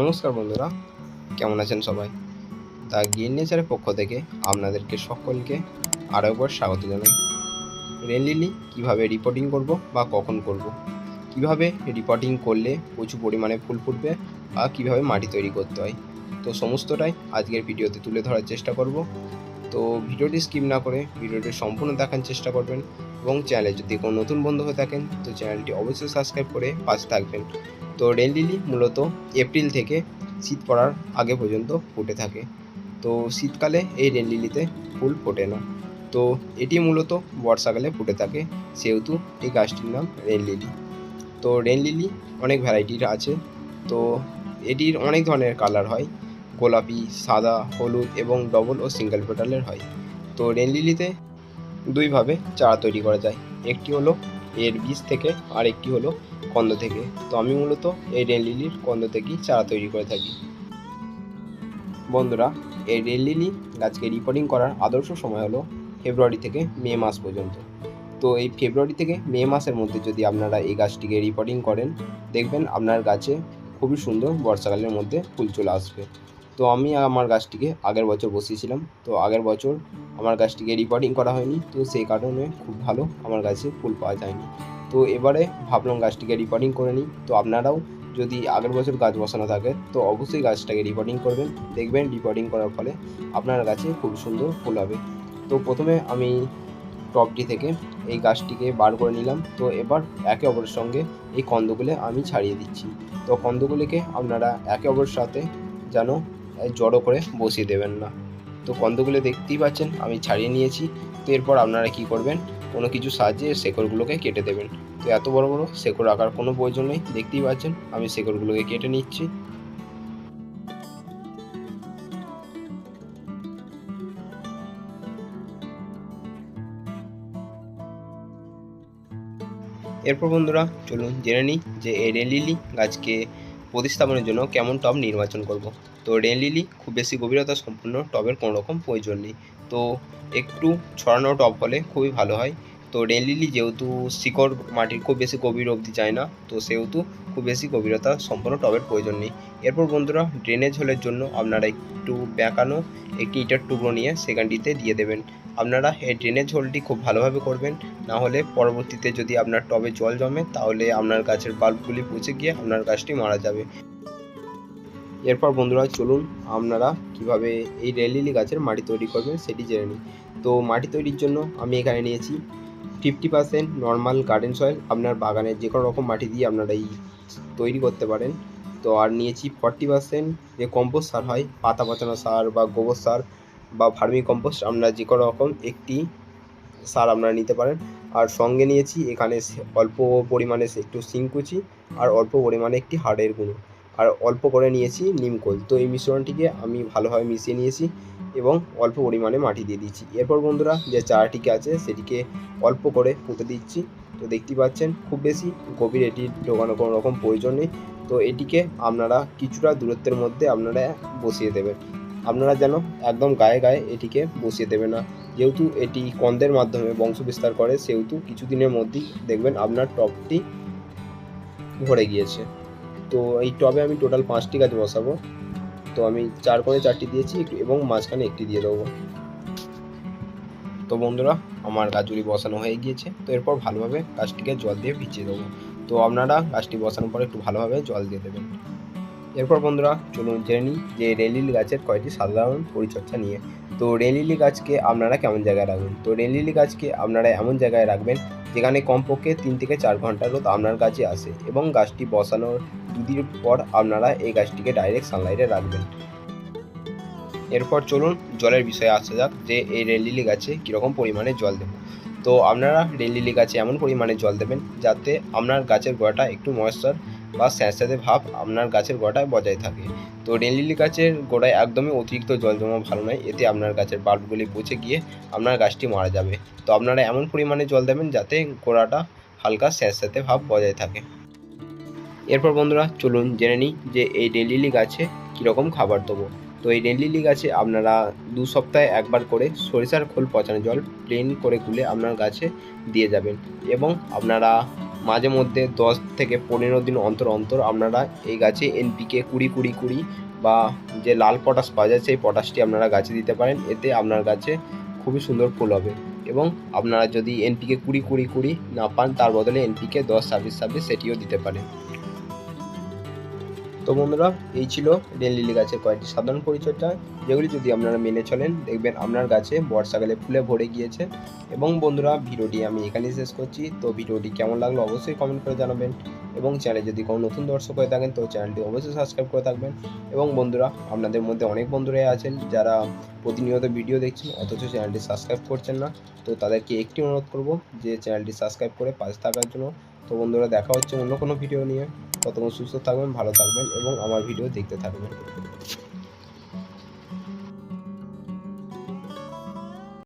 নমস্কার বন্ধুরা, কেমন আছেন সবাই? দ্য গ্রিন নেচারের পক্ষ থেকে আপনাদেরকে সকলকে আরও একবার স্বাগত জানাই। রেন লিলি, কীভাবে রিপোর্টিং করব বা কখন করব। কীভাবে রিপোর্টিং করলে প্রচুর পরিমাণে ফুল ফুটবে বা কীভাবে মাটি তৈরি করতে হয়? তো সমস্তটাই আজকের ভিডিওতে তুলে ধরার চেষ্টা করব। তো ভিডিওটি স্কিপ না করে ভিডিওটি সম্পূর্ণ দেখার চেষ্টা করবেন এবং চ্যানেলে যদি কোনো নতুন বন্ধু হয়ে থাকেন, তো চ্যানেলটি অবশ্যই সাবস্ক্রাইব করে পাশে থাকবেন। তো রেল লিলি মূলত এপ্রিল থেকে শীত পড়ার আগে পর্যন্ত ফুটে থাকে। তো শীতকালে এই রেল লিলিতে ফুল ফোটে না। তো এটি মূলত বর্ষাকালে ফুটে থাকে, সেহেতু এই গাছটির নাম রেল লিলি তো রেল লিলি অনেক ভ্যারাইটির আছে। তো এটির অনেক ধরনের কালার হয়। গোলাপি, সাদা, হলুদ এবং ডবল ও সিঙ্গেল পেটালের হয়। তো রেল লিলিতে দুইভাবে চারা তৈরি করা যায়। একটি হলো এর বীজ থেকে, আর একটি হলো কন্দ থেকে। তো আমি মূলত এই রেল লিলির কন্দ থেকেই চারা তৈরি করে থাকি। বন্ধুরা, এই রেল লিলি গাছকে রিপোর্টিং করার আদর্শ সময় হলো ফেব্রুয়ারি থেকে মে মাস পর্যন্ত। তো এই ফেব্রুয়ারি থেকে মে মাসের মধ্যে যদি আপনারা এই গাছটিকে রিপোর্টিং করেন, দেখবেন আপনার গাছে খুবই সুন্দর বর্ষাকালের মধ্যে ফুল চলে আসবে। তো আমি আমার গাছটিকে আগের বছর বসিয়েছিলাম। তো আগের বছর আমার গাছটিকে রিপোর্টিং করা হয়নি, তো সেই কারণে খুব ভালো আমার গাছে ফুল পাওয়া যায়নি। তো এবারে ভাবলাম গাছটিকে রিপোর্টিং করে নিই। তো আপনারাও যদি আগের বছর গাছ বসানো থাকে, তো অবশ্যই গাছটাকে রিপোর্টিং করবেন। দেখবেন রিপোর্টিং করার ফলে আপনার গাছে খুব সুন্দর ফুল হবে। তো প্রথমে আমি টবটি থেকে এই গাছটিকে বার করে নিলাম। তো এবার একে অপরের সঙ্গে এই কন্দগুলো আমি ছাড়িয়ে দিচ্ছি। তো কন্দগুলিকে আপনারা একে অপরের সাথে যেন জড়ো করে বসিয়ে দেবেন না। তো কন্দগুলো দেখতেই পাচ্ছেন, আমি ছাড়িয়ে নিয়েছি। তো এরপর আপনারা কি করবেন? কোনো কিছু সাহায্যে শেকড়গুলোকে কেটে দেবেন। তো এত বড় বড় শেকড় রাখার কোনো প্রয়োজন নেই, দেখতেই পাচ্ছেন, আমি শেকড়গুলোকে কেটে নিচ্ছি। এরপর বন্ধুরা, চলুন জেনে নিই যে এই রেল লিলি গাছকে প্রতিস্থাপনের জন্য কেমন টব নির্বাচন করব? তো রেল লিলি, খুব বেশি গভীরতা সম্পূর্ণ টবের কোনো রকম প্রয়োজন নেই। তো একটু ছড়ানো টব হলে খুবই ভালো হয়। তো রেল লিলি যেহেতু শিকড় মাটির খুব বেশি গভীর অবধি যায় না, তো সেহেতু খুব বেশি গভীরতা সম্পন্ন টবের প্রয়োজন নেই। এরপর বন্ধুরা ড্রেনেজ হোলের জন্য আপনারা একটু বেঁকানো একটি ইটার টুকরো নিয়ে সেখানটিতে দিয়ে দেবেন। আপনারা এই ড্রেনেজ হোলটি খুব ভালোভাবে করবেন। না হলে পরবর্তীতে যদি আপনার টবে জল জমে, তাহলে আপনার গাছের বাল্বগুলি পচে গিয়ে আপনার গাছটি মারা যাবে। এরপর বন্ধুরা চলুন আপনারা কীভাবে এই রেলিলি গাছের মাটি তৈরি করবেন সেটি জেনে নিই। তো মাটি তৈরির জন্য আমি এখানে নিয়েছি fifty percent normal garden soil আপনার বাগানের যে কোনো রকম মাটি দিয়ে আপনারা এই তৈরি করতে পারেন। তো আর নিয়েছি ফর্টি পার্সেন্ট যে কম্পোস্ট সার হয়, পাতা পচানো সার বা গোবর সার। বা ভার্মি কম্পোস্ট আপনারা যে কোনো রকম একটি সার আপনারা নিতে পারেন। আর সঙ্গে নিয়েছি এখানে অল্প পরিমাণে একটু সিংকুচি আর অল্প পরিমাণে একটি হাড়ের গুঁড়ো। আর অল্প করে নিয়েছি নিমকোল তো এই মিশ্রণটিকে আমি ভালোভাবে মিশিয়ে নিয়েছি এবং অল্প পরিমাণে মাটি দিয়ে দিচ্ছি এরপর বন্ধুরা যে চারাটিকে আছে সেটিকে অল্প করে পুঁতে দিচ্ছি। তো দেখতেই পাচ্ছেন খুব বেশি গভীর এটি ঢোকানো কোনো রকম প্রয়োজন নেই। তো এটিকে আপনারা কিছুটা দূরত্বের মধ্যে আপনারা বসিয়ে দেবেন। আপনারা যেন একদম গায়ে গায়ে এটিকে বসিয়ে দেবে না। যেহেতু এটি কন্দের মাধ্যমে বংশ বিস্তার করে, সেহেতু কিছুদিনের মধ্যেই দেখবেন আপনার টবটি ভরে গিয়েছে। তো এই টবে আমি টোটাল পাঁচটি গাছ বসাবো। তো আমি চার কোণে চারটি দিয়েছি এবং মাঝখানে একটি দিয়ে দেবো। তো বন্ধুরা, আমার গাছগুলি বসানো হয়ে গিয়েছে। তো এরপর ভালোভাবে গাছটিকে জল দিয়ে ভিজিয়ে দেবো। তো আপনারা গাছটি বসানোর পর একটু ভালোভাবে জল দিয়ে দেবেন। এরপর বন্ধুরা, চলুন জেনে নিই যে রেলিলি গাছের কয়েকটি সাধারণ পরিচর্যা নিয়ে। তো রেলিলি গাছকে আপনারা কেমন জায়গায় রাখবেন? তো রেলিলি গাছকে আপনারা এমন জায়গায় রাখবেন যেখানে কমপক্ষে তিন থেকে চার ঘণ্টা রোদ আপনার গাছে আসে এবং গাছটি বসানোর দুদিন পর আপনারা এই গাছটিকে ডাইরেক্ট সানলাইটে রাখবেন। এরপর চলুন জলের বিষয়ে আসা যাক যে এই রেলিলি গাছে কীরকম পরিমাণে জল দেবো। তো আপনারা রেলিলি গাছে এমন পরিমাণে জল দেবেন যাতে আপনার গাছের গোড়াটা একটু ময়েশ্চার বা স্যাঁতস্যাঁতে ভাব আপনার গাছের গোড়াটায় বজায় থাকে। তো রেলিলি গাছের গোড়ায় একদমই অতিরিক্ত জল জমা ভালো নয়, এতে আপনার গাছের বাল্বগুলি পচে গিয়ে আপনার গাছটি মারা যাবে। তো আপনারা এমন পরিমাণে জল দেবেন যাতে গোড়াটা হালকা স্যাঁতস্যাঁতে ভাব বজায় থাকে। এরপর বন্ধুরা চলুন জেনে নিই যে এই রেলিলি গাছে কীরকম খাবার দেবো। তো এই রেলিলি গাছে আপনারা দু সপ্তাহে একবার করে সরিষার খোল পচানো জল প্লেন করে গুলে আপনার গাছে দিয়ে যাবেন এবং আপনারা মাঝে মধ্যে দশ থেকে পনেরো দিন অন্তর অন্তর আপনারা এই গাছে এনপিকে কুড়ি কুড়ি কুড়ি বা যে লাল পটাশ পাওয়া যায়, সেই পটাশটি আপনারা গাছে দিতে পারেন। এতে আপনার গাছে খুবই সুন্দর ফুল হবে এবং আপনারা যদি এনপিকে কুড়ি কুড়ি কুড়ি না পান, তার বদলে এনপিকে দশ ছাব্বিশ ছাব্বিশ সেটিও দিতে পারেন। তো বন্ধুরা, এই ছিল রেল লিলি গাছের কয়েকটি সাধারণ পরিচর্যা, যেগুলি যদি আপনারা মেনে চলেন, দেখবেন আপনার গাছে বর্ষাকালে ফুলে ভরে গিয়েছে। এবং বন্ধুরা, ভিডিওটি আমি এখানেই শেষ করছি। তো ভিডিওটি কেমন লাগল অবশ্যই কমেন্ট করে জানাবেন। এবং চ্যানেলে যদি কোনো নতুন দর্শক হয়ে থাকেন, তো চ্যানেলটি অবশ্যই সাবস্ক্রাইব করে থাকবেন। এবং বন্ধুরা, আপনাদের মধ্যে অনেক বন্ধুরাই আছেন যারা প্রতিনিয়ত ভিডিও দেখছেন, অথচ চ্যানেলটি সাবস্ক্রাইব করছেন না। তো তাদেরকে একটি অনুরোধ করব যে চ্যানেলটি সাবস্ক্রাইব করে পাশে থাকার জন্য। তো বন্ধুরা, দেখা হচ্ছে অন্য কোনো ভিডিও নিয়ে। ততক্ষণ সুস্থ থাকবেন ভালো থাকবেন এবং আমার ভিডিও দেখতে থাকবেন।